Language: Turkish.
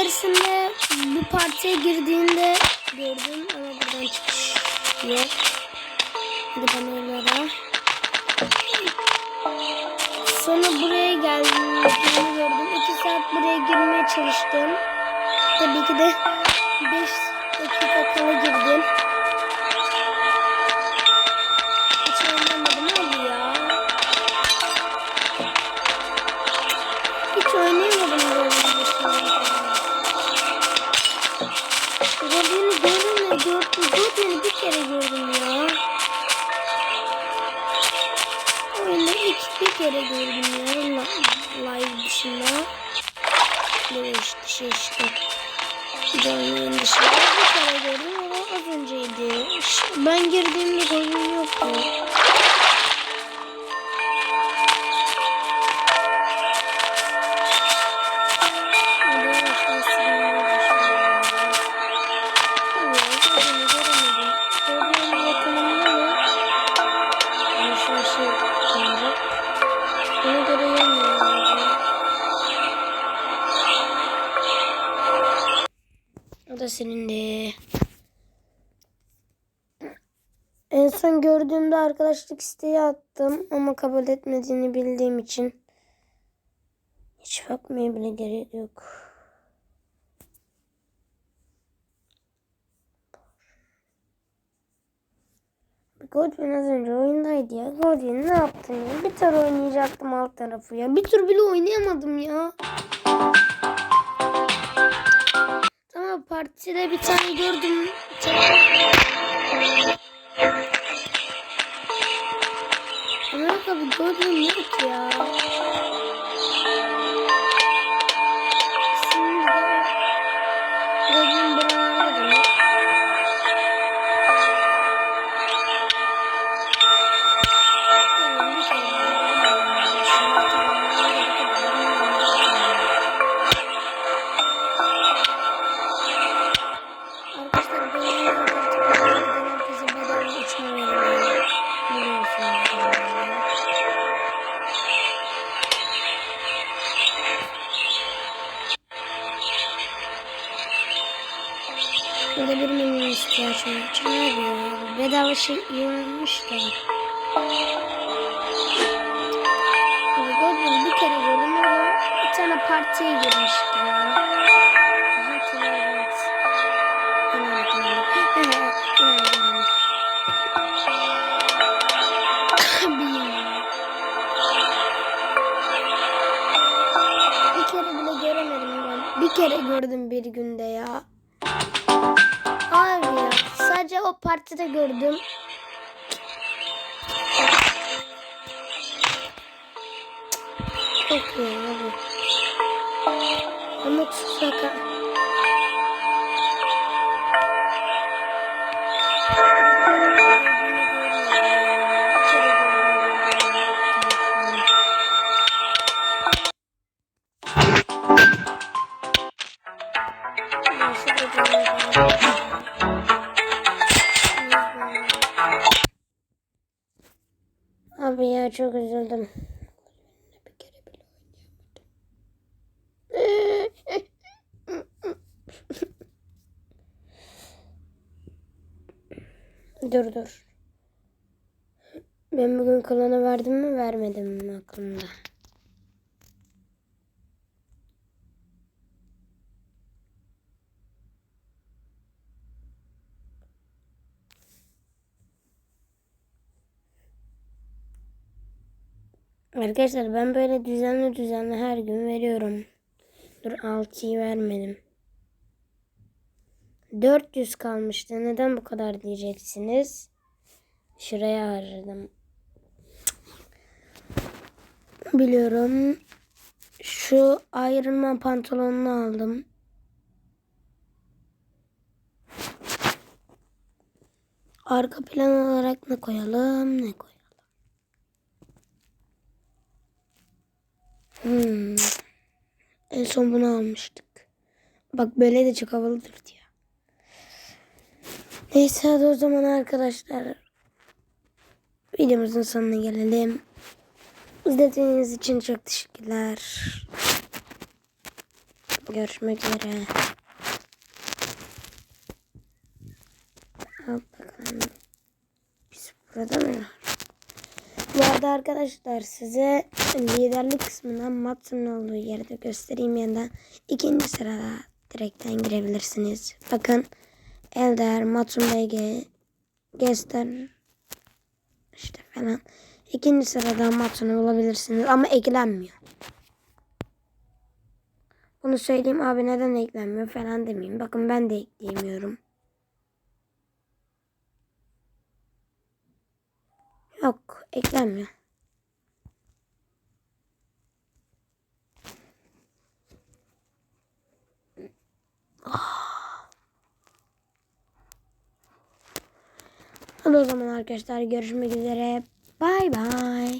içerisinde bu partiye girdiğinde gördüm ama buradan çıkış yok. Hadi ben oralara. Sonra buraya geldiğimi gördüm. 2 saat buraya girmeye çalıştım. Tabii ki de 5 dakika kala girdim. Hiç oynayamadım böyle bir şey. 404'leri bir kere gördüm ya. Oyunda ilk bir kere gördüm ya. Live dışında. Böyle işte şey işte. Canlı yayın dışında bir kere gördüm ama az önceydi. Ben girdiğimde golüm yoktu. Da senin de. En son gördüğümde arkadaşlık isteği attım ama kabul etmediğini bildiğim için hiç bakmaya bile gerek yok. Godwin az önce oyundaydı ya. Godwin ne yaptın ya? Bir tur oynayacaktım alt tarafı ya. Bir tur bile oynayamadım ya. Partide bir tane gördüm. Amerika bir Godwin yok ya. Burada bir menü ihtiyaç var. Yapıyor? Bedava şey yiyormuş da. Godwin bir kere gördüm ama bir tane partiye girmişti ya. Bir kere bile göremedim ben. Bir kere gördüm bir günde ya. O partide gördüm. Çok iyi abi. Ama şaka. Dur dur. Ben bugün klana verdim mi vermedim mi aklımda. Arkadaşlar ben böyle düzenli düzenli her gün veriyorum. Dur 6'yı vermedim. 400 kalmıştı. Neden bu kadar diyeceksiniz. Şuraya harcadım. Biliyorum. Şu Iron Man pantolonunu aldım. Arka plan olarak ne koyalım ne koyalım. Hmm. En son bunu almıştık. Bak böyle de çok havalıdır diyor. Neyse hadi o zaman arkadaşlar. Videomuzun sonuna gelelim. İzlediğiniz için çok teşekkürler. Görüşmek üzere. Hop bakalım. Biz burada mı? var? Bu arada arkadaşlar size liderlik kısmından Mats'ın olduğu yeri de göstereyim yandan. İkinci sırada direkten girebilirsiniz. Bakın Elder, Matsun BG, Gester işte falan. İkinci sırada Matsun'u bulabilirsiniz ama eklenmiyor. Bunu söyleyeyim abi neden eklenmiyor falan demeyeyim. Bakın ben de ekleyemiyorum. Yok eklenmiyor. Hadi o zaman arkadaşlar görüşmek üzere. Bay bay.